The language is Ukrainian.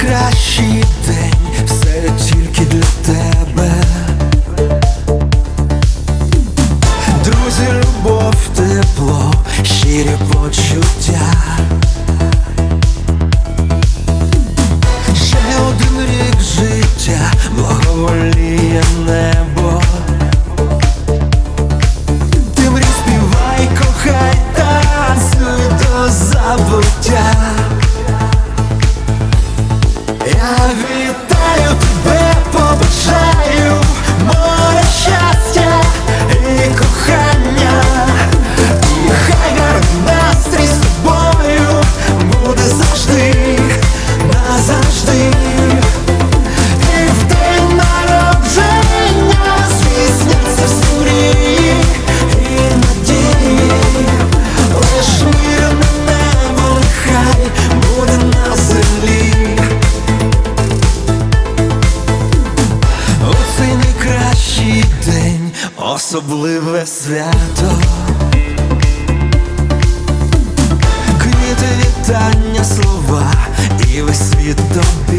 Кращий день, все тільки для тебе. Друзі, любов, тепло, щирі почуття. Ще один рік життя, благоволіє небо. Ти мрій співай, кохай, танцюй до забуття. Особливе свято. Квіти, вітання, слова і весь світ тобі.